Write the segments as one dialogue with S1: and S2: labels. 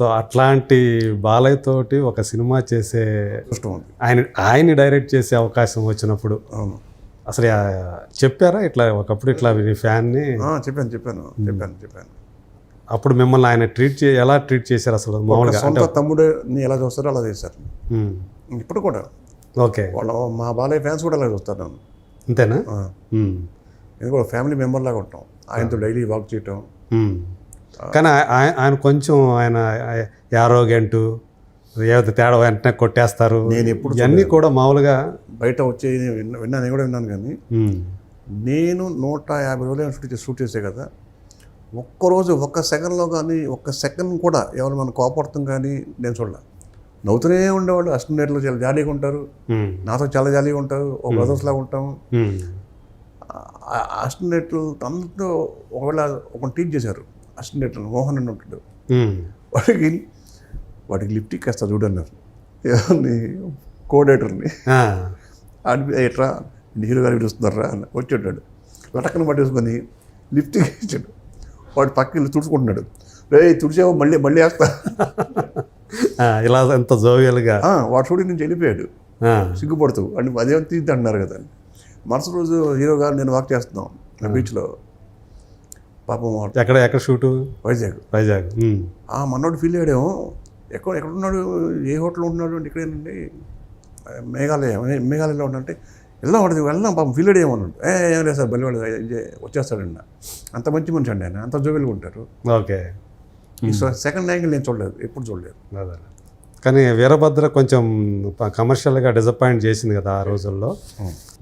S1: So అట్లాంటి బాలయ్య తోటి ఒక సినిమా చేసే ఆయన ఆయన్ని డైరెక్ట్ చేసే అవకాశం వచ్చినప్పుడు
S2: అవును.
S1: అసలు చెప్పారా? ఇట్లా ఒకప్పుడు ఇట్లా మీ ఫ్యాన్ని?
S2: చెప్పాను చెప్పాను చెప్పాను చెప్పాను.
S1: అప్పుడు మిమ్మల్ని ఆయన ట్రీట్ చే ఎలా ట్రీట్ చేశారు అసలు? మామూలుగా
S2: సొంత తమ్ముడిని ఎలా చూస్తారో అలా చేశారు. ఇప్పుడు కూడా.
S1: ఓకే.
S2: వాళ్ళ మా బాలయ్య ఫ్యాన్స్ కూడా అలా చూస్తారు నన్ను.
S1: అంతేనా?
S2: కూడా ఫ్యామిలీ మెంబర్ లాగా ఉంటాం. ఆయనతో డైలీ వాక్ చేయటం.
S1: కానీ ఆయ- ఆయ- ఆయన కొంచెం ఆయన యారోగెంటు ఏదో తేడా వెంటనే కొట్టేస్తారు
S2: నేను ఎప్పుడు
S1: ఇవన్నీ కూడా మామూలుగా
S2: బయట వచ్చి విన్నా విన్నా నేను కూడా విన్నాను కానీ. నేను నూట యాభై రోజులు షూట్ చేసి షూట్ చేసే కదా ఒక్కరోజు ఒక్క సెకండ్లో కానీ ఒక్క సెకండ్ కూడా ఎవరు మనం కోపడతాం కానీ నేను చూడలే నవ్వుతూనే ఉండేవాళ్ళు అసిస్టెంట్లు చాలా జాలీగా ఉంటారు. నాతో చాలా జాలీగా ఉంటారు ఒక బ్రదర్స్ లాగా ఉంటాం
S1: ఉమ్.
S2: అసిస్టెంట్లు అందరితో ఒకవేళ ఒక టీచ్ చేశారు అసిస్టెంట్లు మోహన్ అని ఉంటాడు. వాడికి వాడికి లిఫ్ట్ ఇస్తా చూడన్నారు ఎవరిని. అని ఎట్రా హీరో గారు పిలుస్తున్నారా? అని వచ్చి ఉంటాడు. లటక్కన పట్టేసుకొని లిఫ్ట్ ఇచ్చాడు. వాడు పక్కకి వెళ్ళి తుడుచుకుంటున్నాడు. రే తుడిచావు మళ్ళీ మళ్ళీ వేస్తా.
S1: ఇలా ఎంత జోవియల్గా.
S2: వాడు షూటింగ్ నుంచి వెళ్ళిపోయాడు. సిగ్గుపడుతూ. అని అదేం తీద్ది అంటున్నారు కదా మరుసటి రోజు హీరో గారు నేను వాక్ చేస్తున్నాం. బీచ్లో. పాపం వాడు.
S1: ఎక్కడ ఎక్కడ షూటు?
S2: వైజాగ్.
S1: వైజాగ్.
S2: ఆ మనోడు ఫీల్ అయ్యాడేమో ఎక్కడ ఎక్కడ ఉన్నాడు ఏ హోటల్లో ఉంటున్నాడు అంటే ఇక్కడేనండి మేఘాలయ మేఘాలయలో ఉండంటే వెళ్దాం వాడిది వెళ్దాం పాపం ఫీల్ అయ్యేమో అన్నాడు. ఏ ఏం లేదు సార్ బలివాడు వచ్చేస్తాడండి అంత మంచి మనిషి అండి ఆయన అంత జోబెలుగా ఉంటారు.
S1: ఓకే.
S2: ఈ సెకండ్ యాంగిల్ నేను చూడలేదు ఎప్పుడు చూడలేదు.
S1: కానీ వీరభద్ర కొంచెం కమర్షియల్గా డిసప్పాయింట్ చేసింది కదా ఆ రోజుల్లో.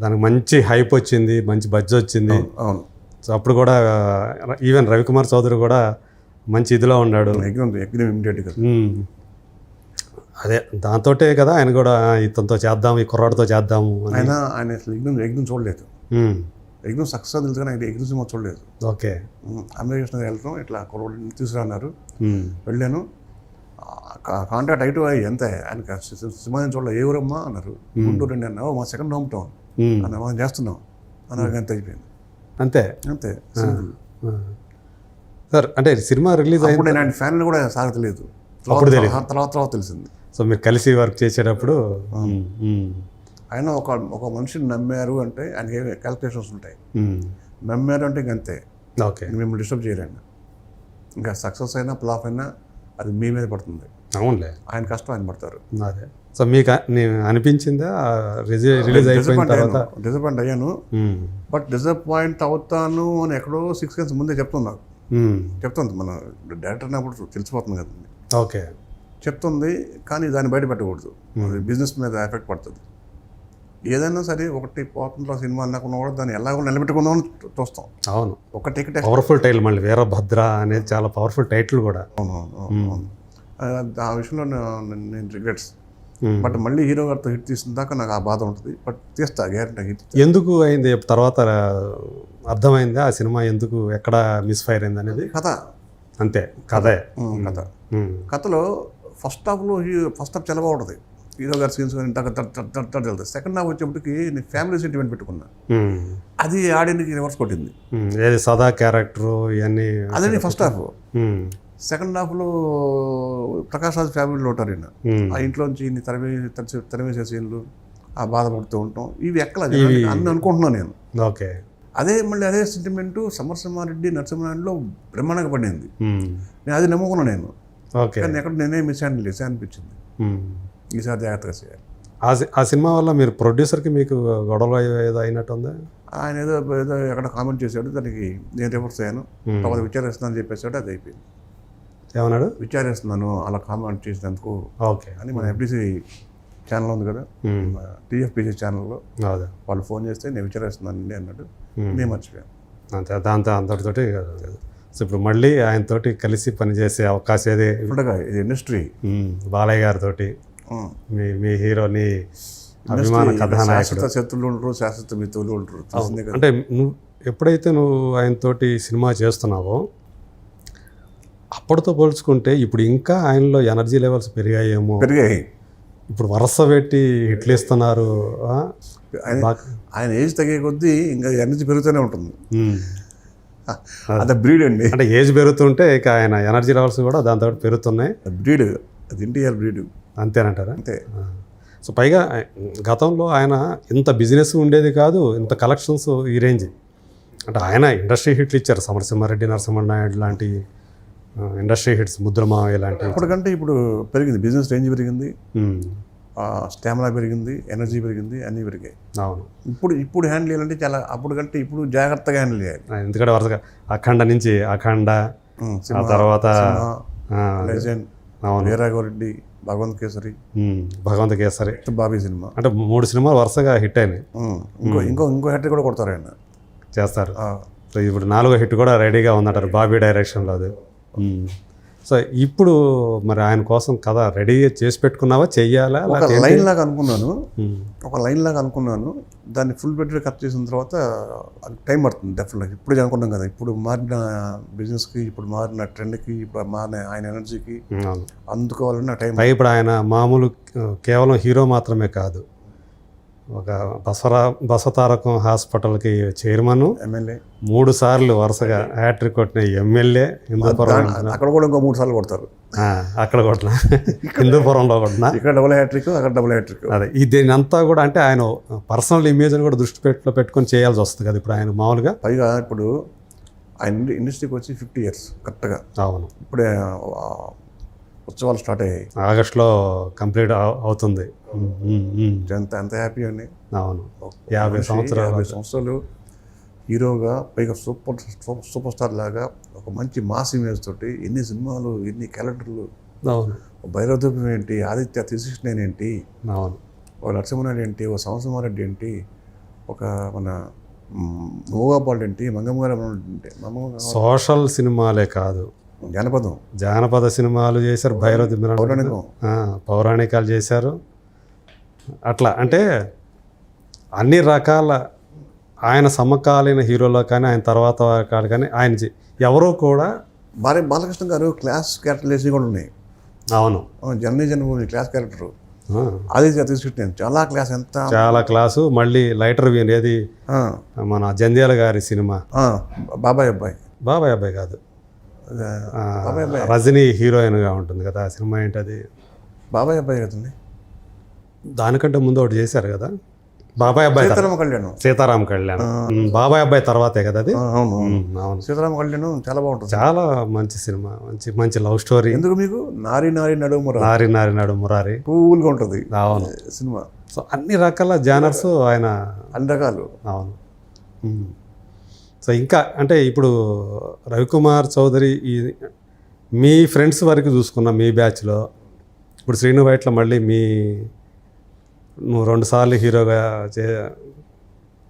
S1: దానికి మంచి హైప్ వచ్చింది మంచి బడ్జ్ వచ్చింది.
S2: అవును.
S1: సో అప్పుడు కూడా ఈవెన్ రవికుమార్ చౌదరి కూడా మంచి ఇదిలో ఉన్నాడు. అదే దాంతోటే కదా ఆయన కూడా ఇతనితో చేద్దాం ఈ కుర్రాడితో చేద్దాము
S2: ఆయన ఆయన అసలు ఎగ్జామ్ ఎగ్జామ్ చూడలేదు. ఎగ్జామ్ సక్సెస్ తెలుసు కానీ ఆయన ఎగ్జామ్ సినిమా చూడలేదు.
S1: ఓకే.
S2: అమెరికేషన్ వెళ్ళటం ఇట్లా కుర్రోడిని తీసుకురాన్నారు. వెళ్ళాను. కాంటాక్ట్ అయితే ఎంత? ఆయన సినిమా చూడలేదు ఏ ఊరమ్మా అన్నారు. గుంటూరు అండి అన్న "ఓ, మా సెకండ్ హోమ్ టౌన్. అన్న మనం చేస్తున్నాం. అన్నారు అంత అయిపోయింది.
S1: అంతే.
S2: అంతే.
S1: సార్ అంటే సినిమా రిలీజ్
S2: నేను ఆయన ఫ్యాన్ కూడా తెలియదు.
S1: అప్పుడు
S2: తర్వాత తర్వాత తర్వాత తెలిసింది.
S1: సో మీరు కలిసి వర్క్ చేసేటప్పుడు.
S2: ఆయన ఒక ఒక మనిషిని నమ్మారు అంటే ఆయనకి క్యాల్కులేషన్స్ ఉంటాయి. నమ్మారు అంటే ఇంక అంతే
S1: ఓకే.
S2: మిమ్మల్ని డిస్టర్బ్ చేయలేండి ఇంకా సక్సెస్ అయినా ఫ్లాప్ అయినా అది మీ మీద పడుతుంది.
S1: అవునులే.
S2: ఆయన కష్టం ఆయన పడతారు.
S1: అదే. సో మీకు అనిపించిందా? రిలీజ్ రిలీజ్ అయిపోయిన
S2: డిసప్పాయింట్
S1: తర్వాత?
S2: అయ్యాను డిసప్పాయింట్ అయ్యాను.
S1: ఉమ్.
S2: బట్ డిసప్పాయింట్ అవుతాను అని ఎక్కడో సిక్స్ మంత్స్ ముందే చెప్తుంది నాకు. చెప్తుంది మన డైరెక్టర్ అన్నప్పుడు తెలిసిపోతుంది కదండి
S1: ఓకే.
S2: చెప్తుంది కానీ దాన్ని బయట పెట్టకూడదు. బిజినెస్ మీద ఎఫెక్ట్ పడుతుంది. ఏదైనా సరే ఒకటి పోతుందో సినిమా అన్నకున్నా కూడా దాన్ని ఎలాగో నిలబెట్టుకుందాం అని చూస్తాం.
S1: అవును.
S2: ఒక టికెట్
S1: పవర్ఫుల్ టైటిల్ మళ్ళీ. వీరభద్ర అనేది చాలా పవర్ఫుల్ టైటిల్ కూడా.
S2: అవును. ఆ- విషయంలో నేను రిగ్రెట్స్. బట్ మళ్ళీ హీరో గారితో హిట్ తీసిన దాకా నాకు ఆ బాధ ఉంటుంది. బట్ తీస్తా గ్యారెంటీ హిట్
S1: ఎందుకు అయింది? తర్వాత అర్థమైందా? ఆ సినిమా ఎందుకు ఎక్కడ మిస్ఫైర్ అయింది అనేది?
S2: కథ.
S1: అంతే కథే.
S2: కథ. కథలో ఫస్ట్ హాఫ్లో ఫస్ట్ హాఫ్ చాలా బాగుంటుంది హీరో గారి సీన్స్ వెళ్తాయి. సెకండ్ హాఫ్ వచ్చేప్పటికి నేను ఫ్యామిలీ సెంటిమెంట్ పెట్టుకున్నా. అది ఆడియన్కి రివర్స్ కొట్టింది.
S1: ఏది సదా క్యారెక్టరు ఇవన్నీ
S2: అదే ఫస్ట్ హాఫ్. సెకండ్ హాఫ్లో ప్రకాష్ రాజ్ ఫ్యామిలీలో ఉంటారు ఈయన.
S1: ఉమ్.
S2: ఆ ఇంట్లోంచి ఈయన తరిమే తరిచే- తరిమేసే సీన్లు ఆ బాధపడుతూ ఉంటాం. ఇవి ఎక్కల అన్ని అనుకుంటున్నాను నేను.
S1: ఓకే.
S2: అదే మళ్ళీ అదే సెంటిమెంట్ సమరసింహారెడ్డి నరసింహారెడ్డిలో బ్రహ్మాండంగా పడింది. నేను అది నమ్ముకున్నాను నేను.
S1: ఓకే.
S2: కానీ ఎక్కడ నేనే మిస్ అయ్యాను లేసా అనిపించింది. ఈసారి జాగ్రత్తగా చేయాలి.
S1: ఆ సి- ఆ సినిమా వల్ల మీరు ప్రొడ్యూసర్కి మీకు గొడవ ఏదో అయినట్టుందా?
S2: ఆయన ఏదో ఏదో ఎక్కడ కామెంట్ చేశాడు దానికి నేను రివర్స్ అయ్యాను. తర్వాత విచారిస్తున్నాను అని చెప్పేసాడు అది అయిపోయింది.
S1: ఏమన్నాడు?
S2: విచారిస్తున్నాను అలా కామెంట్ చేసినందుకు
S1: ఓకే.
S2: అని మన ఎఫ్డిసి ఛానల్ ఉంది కదా. టీఎఫ్పిసి ఛానల్లో వాళ్ళు ఫోన్ చేస్తే నేను విచారిస్తున్నాను అండి అన్నాడు. నేను మర్చిపోయాను.
S1: అంతే దాంతో అంతటితోటి సో ఇప్పుడు మళ్ళీ ఆయనతోటి కలిసి పనిచేసే అవకాశం ఏది?
S2: ఇది ఇండస్ట్రీ
S1: బాలయ్య గారితోటి. మీ మీ హీరోని అభిమాన కథానాయకుడు.
S2: శాశ్వత శత్రువులు ఉంటారు శాశ్వత మిత్రులు ఉంటారు.
S1: అంటే నువ్వు ఎప్పుడైతే నువ్వు ఆయనతోటి సినిమా చేస్తున్నావో అప్పటితో పోల్చుకుంటే ఇప్పుడు ఇంకా ఆయనలో ఎనర్జీ లెవెల్స్ పెరిగాయేమో.
S2: పెరిగాయి.
S1: ఇప్పుడు వరుస పెట్టి హిట్లు ఇస్తున్నారు?
S2: ఆయన ఏజ్ తగ్గే కొద్దీ ఇంకా ఎనర్జీ పెరుగుతూనే ఉంటుంది. అదే బ్రీడ్ అండి.
S1: అంటే ఏజ్ పెరుగుతుంటే ఇక ఆయన ఎనర్జీ లెవెల్స్ కూడా దాంతో పెరుగుతున్నాయి.
S2: బ్రీడ్ అది ఇండియా బ్రీడ్.
S1: అంతేనంటారా?
S2: అంతే.
S1: సో పైగా గతంలో ఆయన ఇంత బిజినెస్ ఉండేది కాదు ఇంత కలెక్షన్స్ ఈ రేంజ్. అంటే ఆయన ఇండస్ట్రీ హిట్లు ఇచ్చారు సమరసింహారెడ్డి నరసింహన్ నాయుడు లాంటి ఇండస్ట్రీ హిట్స్ ముద్రమావయ్య లాంటి.
S2: అప్పటికంటే ఇప్పుడు పెరిగింది బిజినెస్ రేంజ్ పెరిగింది. స్టామినా పెరిగింది ఎనర్జీ పెరిగింది అన్నీ పెరిగాయి.
S1: అవును.
S2: ఇప్పుడు ఇప్పుడు హ్యాండిల్ చేయాలంటే చాలా అప్పుడు కంటే ఇప్పుడు జాగ్రత్తగా హ్యాండిల్ చేయాలి.
S1: ఎందుకంటే వరుసగా అఖండ నుంచి అఖండ తర్వాత
S2: లెజెండ్. వీరాఘవరెడ్డి భగవంత్ కేసరి.
S1: భగవంత కేసరి.
S2: బాబీ సినిమా.
S1: అంటే మూడు సినిమాలు వరుసగా హిట్ అయినాయి.
S2: ఇంకో ఇంకో ఇంకో హెడ్ కూడా కొడతారు ఆయన.
S1: చేస్తారు. సో ఇప్పుడు నాలుగో హిట్ కూడా రెడీగా ఉందంటారు బాబీ డైరెక్షన్లో అది. సో ఇప్పుడు మరి ఆయన కోసం కథ రెడీ చేసి పెట్టుకున్నావా? చెయ్యాలా?
S2: ఒక లైన్ లాగా అనుకున్నాను. ఒక లైన్ లాగా అనుకున్నాను. దాన్ని ఫుల్ బెడ్గా కట్ చేసిన తర్వాత అది టైం పడుతుంది డెఫినెట్గా ఇప్పుడు అనుకున్నాం కదా ఇప్పుడు మారిన బిజినెస్కి ఇప్పుడు మారిన ట్రెండ్కి ఇప్పుడు మారిన ఆయన ఎనర్జీకి అందుకోవాలన్న టైం.
S1: ఇప్పుడు ఆయన మామూలు కేవలం హీరో మాత్రమే కాదు. ఒక బసవరా బసవతారకం హాస్పిటల్కి చైర్మన్.
S2: ఎమ్మెల్యే.
S1: మూడు సార్లు వరుసగా హ్యాట్రిక్ కొట్టిన ఎమ్మెల్యే హిందూపురం
S2: అక్కడ కూడా ఇంకో మూడు సార్లు కొడతారు.
S1: అక్కడ కొట్టిన. హిందూపురంలో కొట్టిన.
S2: ఇక్కడ డబుల్ హ్యాట్రిక్ అక్కడ డబుల్ హ్యాట్రిక్
S1: అదే ఈ దీని అంతా కూడా అంటే ఆయన పర్సనల్ ఇమేజ్ని కూడా దృష్టి పెట్టులో పెట్టుకొని చేయాల్సి వస్తుంది కదా ఇప్పుడు ఆయన మామూలుగా?
S2: పైగా ఇప్పుడు ఆయన ఇండ- ఇండస్ట్రీకి వచ్చి ఫిఫ్టీ ఇయర్స్ కరెక్ట్గా
S1: అవును.
S2: ఇప్పుడే ఉత్సవాలు స్టార్ట్ అయ్యాయి.
S1: ఆగస్టులో కంప్లీట్ అవ- అవుతుంది.
S2: ఎంత ఎంత హ్యాపీ అండి.
S1: అవును. యాభై సంవత్సరాలు
S2: యాభై సంవత్సరాలు హీరోగా పైగా సూపర్ సూపర్- సూపర్ స్టార్ లాగా ఒక మంచి మాస్ ఇమేజ్ తోటి ఎన్ని సినిమాలు ఎన్ని క్యారెక్టర్లు
S1: అవును.
S2: భైరవదూపం ఏంటి ఆదిత్య త్రిశిష్ణన్ ఏంటి
S1: అవును.
S2: ఒక నరసింహనాయుడు ఏంటి ఒక సంవత్సరమారెడ్డి ఏంటి ఒక మన మంగమ్మగారు ఏంటి మంగమ్మ
S1: సోషల్ సినిమాలే కాదు.
S2: జానపదం.
S1: జానపద సినిమాలు చేశారు భైరవ
S2: పౌరాణికం.
S1: పౌరాణికాలు చేశారు. అట్లా అంటే అన్ని రకాల ఆయన సమకాలీన హీరోలో కానీ ఆయన తర్వాత కాదు కానీ ఆయన ఎవరో కూడా
S2: భార్య బాలకృష్ణ గారు క్లాస్ క్యారెక్టర్ వేసి కూడా ఉన్నాయి.
S1: అవును.
S2: Janani Janmabhoomi class character. Aditya త్రిశిష్ణన్ చాలా క్లాస్ ఎంత
S1: చాలా క్లాసు. మళ్ళీ లైటర్ వీన్ ఏది? మన జంధ్యాల గారి సినిమా.
S2: బాబాయ్ అబ్బాయి.
S1: బాబాయ్ అబ్బాయి కాదు
S2: అదే,
S1: ఆ,
S2: బాబాయ్ అబ్బాయి
S1: రజనీ హీరోయిన్గా ఉంటుంది కదా ఆ సినిమా ఏంటది?
S2: బాబాయ్ అబ్బాయి కదండి.
S1: దానికంటే ముందు ఒకటి చేశారు కదా బాబాయ్ అబ్బాయి
S2: సీతారామ కళ్యాణం.
S1: సీతారాం కళ్యాణ్. బాబాయ్ అబ్బాయి తర్వాతే కదా అది?
S2: అవును సీతారామ కళ్యాణం చాలా బాగుంటుంది.
S1: చాలా మంచి సినిమా మంచి మంచి లవ్ స్టోరీ.
S2: ఎందుకు మీకు? నారి నారి నడుము
S1: నారి నారి నాడు మురారి.
S2: కూల్గా ఉంటుంది.
S1: అవును.
S2: సినిమా.
S1: సో అన్ని రకాల జానర్స్ ఆయన
S2: అన్ని రకాలు.
S1: అవును. సో ఇంకా అంటే ఇప్పుడు రవికుమార్ చౌదరి ఈ మీ ఫ్రెండ్స్ వరకు చూసుకున్న మీ బ్యాచ్లో ఇప్పుడు శ్రీను వైట్ల మళ్ళీ మీ నువ్వు రెండుసార్లు హీరోగా చే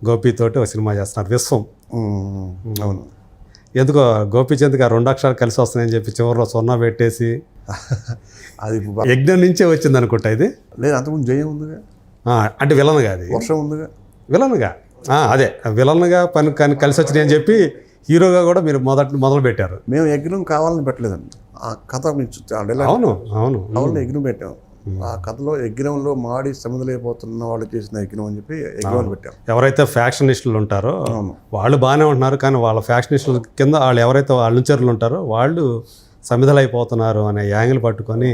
S1: గోపితోటి ఒక సినిమా చేస్తున్నారు విశ్వం.
S2: అవును.
S1: ఎందుకో గోపీచంద్కి ఆ రెండు అక్షరాలు కలిసి వస్తున్నాయని చెప్పి చివరిలో సున్నా పెట్టేసి
S2: అది
S1: యజ్ఞం నుంచే వచ్చింది అనుకుంటా ఇది?
S2: లేదు అంతకుముందు జయం ఉందిగా.
S1: అంటే విలన్గా అది.
S2: వర్షం ఉందిగా.
S1: విలన్గా? అదే. విలన్గా పని కానీ కలిసి వచ్చినాయి అని చెప్పి హీరోగా కూడా మీరు మొదట మొదలు పెట్టారు
S2: మేము యజ్ఞం కావాలని పెట్టలేదండి. ఆ కథ
S1: అవును అవును.
S2: కావాలని యజ్ఞం పెట్టాం. ఆ కథలో యజ్ఞంలో మాడి సముద్రలేకపోతున్న వాళ్ళు చేసిన యజ్ఞం అని చెప్పి యజ్ఞాలు పెట్టాం.
S1: ఎవరైతే ఫ్యాక్షనిస్టులు ఉంటారో
S2: అవును.
S1: వాళ్ళు బాగానే ఉంటున్నారు కానీ వాళ్ళ ఫ్యాక్షనిస్టుల కింద వాళ్ళు ఎవరైతే వాళ్ళ అనుచరులు ఉంటారో వాళ్ళు సమిధలైపోతున్నారు అనే యాంగిల్ పట్టుకొని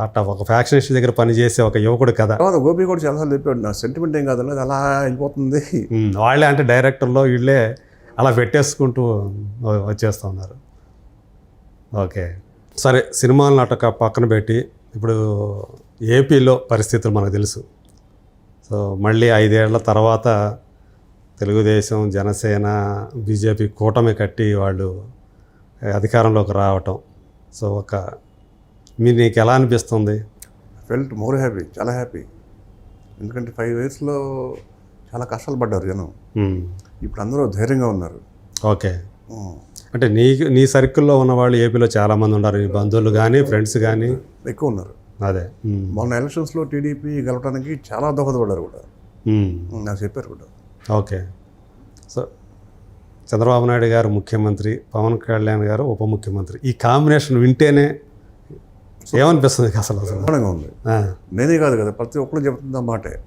S1: అట్లా ఒక ఫ్యాక్షనిస్ట్ దగ్గర పనిచేసే ఒక యువకుడు కథ
S2: తర్వాత గోపి కూడా చాలాసార్లు చెప్పాడు నా సెంటిమెంట్ ఏం కాదు అలా వెళ్ళిపోతుంది
S1: వాళ్ళే అంటే డైరెక్టర్లో వీళ్ళే అలా పెట్టేసుకుంటూ వచ్చేస్తూ ఉన్నారు. ఓకే. సరే సినిమాలను అటక పక్కన పెట్టి ఇప్పుడు ఏపీలో పరిస్థితులు మనకు తెలుసు. సో మళ్ళీ ఐదేళ్ళ తర్వాత తెలుగుదేశం జనసేన బీజేపీ కూటమి కట్టి వాళ్ళు అధికారంలోకి రావటం. సో ఒక మీ నీకు ఎలా అనిపిస్తుంది
S2: ఫెల్ట్ మోర్ హ్యాపీ చాలా హ్యాపీ ఎందుకంటే ఫైవ్ ఇయర్స్లో చాలా కష్టాలు పడ్డారు జనం. ఇప్పుడు అందరూ ధైర్యంగా ఉన్నారు.
S1: ఓకే. అంటే నీ నీ సర్కిల్లో ఉన్న వాళ్ళు ఏపీలో చాలామంది ఉన్నారు. నీ బంధువులు కానీ ఫ్రెండ్స్ కానీ
S2: ఎక్కువ ఉన్నారు.
S1: అదే.
S2: మొన్న ఎలక్షన్స్లో టీడీపీ గెలవడానికి చాలా దోహదపడ్డారు కూడా. నాకు చెప్పారు కూడా.
S1: ఓకే. సో చంద్రబాబు నాయుడు గారు ముఖ్యమంత్రి పవన్ కళ్యాణ్ గారు ఉప ముఖ్యమంత్రి. ఈ కాంబినేషన్ వింటేనే ఏమనిపిస్తుంది అసలు? అసలు
S2: ఉంది.
S1: ఆ,
S2: నేనే కాదు కదా ప్రతి ఒక్కరు చెప్తున్న మాటే.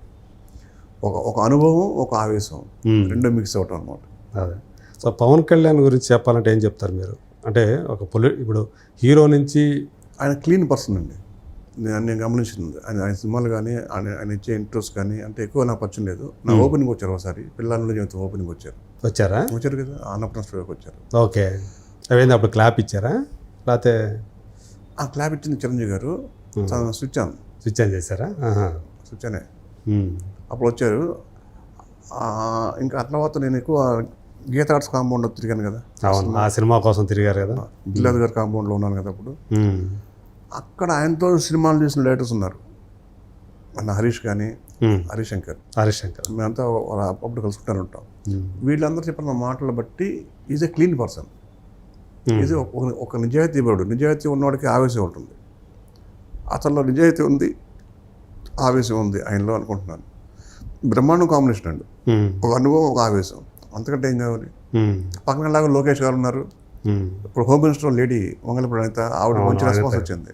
S2: ఒక ఒక అనుభవం ఒక ఆవేశం రెండు మిక్స్ అవటం అనమాట
S1: అదే. సో పవన్ కళ్యాణ్ గురించి చెప్పాలంటే ఏం చెప్తారు మీరు? అంటే ఒక పొలి ఇప్పుడు హీరో నుంచి
S2: ఆయన క్లీన్ పర్సన్ అండి. నేను నేను గమనించింది. ఆయన ఆయన సినిమాలు కానీ ఆయన ఆయన ఇచ్చే ఇంట్రెస్ట్ కానీ అంటే ఎక్కువ నాకు పరిచయం లేదు. నా ఓపెనింగ్ వచ్చారు ఒకసారి. పిల్లల జీవితం ఓపెనింగ్ వచ్చారు.
S1: వచ్చారా?
S2: వచ్చారు కదా అన్నపూర్ణ స్టూడియోకి వచ్చారు.
S1: ఓకే. అవేంది అప్పుడు క్లాప్ ఇచ్చారా? లేకపోతే
S2: ఆ క్లాప్ ఇచ్చింది Chiranjeevi garu. Switch on.
S1: Switch on చేశారా.
S2: Switch
S1: um.
S2: అప్పుడు వచ్చారు. ఇంకా తర్వాత నేను ఎక్కువ గీత ఆర్ట్స్ కాంపౌండ్లో తిరిగాను కదా.
S1: అవును ఆ సినిమా కోసం తిరిగారు కదా?
S2: గిల్లాద్ గారి కాంపౌండ్లో ఉన్నాను కదా అప్పుడు. అక్కడ ఆయనతో సినిమాలు చేసిన డైరెక్టర్స్ ఉన్నారు. మన హరీష్ కానీ. హరీష్ శంకర్
S1: హరీష్ శంకర్.
S2: మేమంతా అప్పుడు కలుసుకుంటాను ఉంటాం. వీళ్ళందరూ చెప్పిన మాటలు బట్టి ఈజ్ ఎ క్లీన్ పర్సన్. ఇది ఒక ఒక నిజాయితీ పరుడు నిజాయితీ ఉన్నవాడికి ఆవేశం ఉంటుంది. అతనిలో నిజాయితీ ఉంది ఆవేశం ఉంది ఆయనలో అనుకుంటున్నాను. బ్రహ్మాండం కాంబినేషన్ అండి.
S1: ఉమ్.
S2: ఒక అనుభవం ఒక ఆవేశం. అంతకంటే ఏం కావాలి?
S1: ఉమ్.
S2: పక్కన లాగా లోకేష్ గారు ఉన్నారు. ఇప్పుడు home minister lady Vangala Praneetha ఆవిడ మంచి రెస్పాన్స్ వచ్చింది.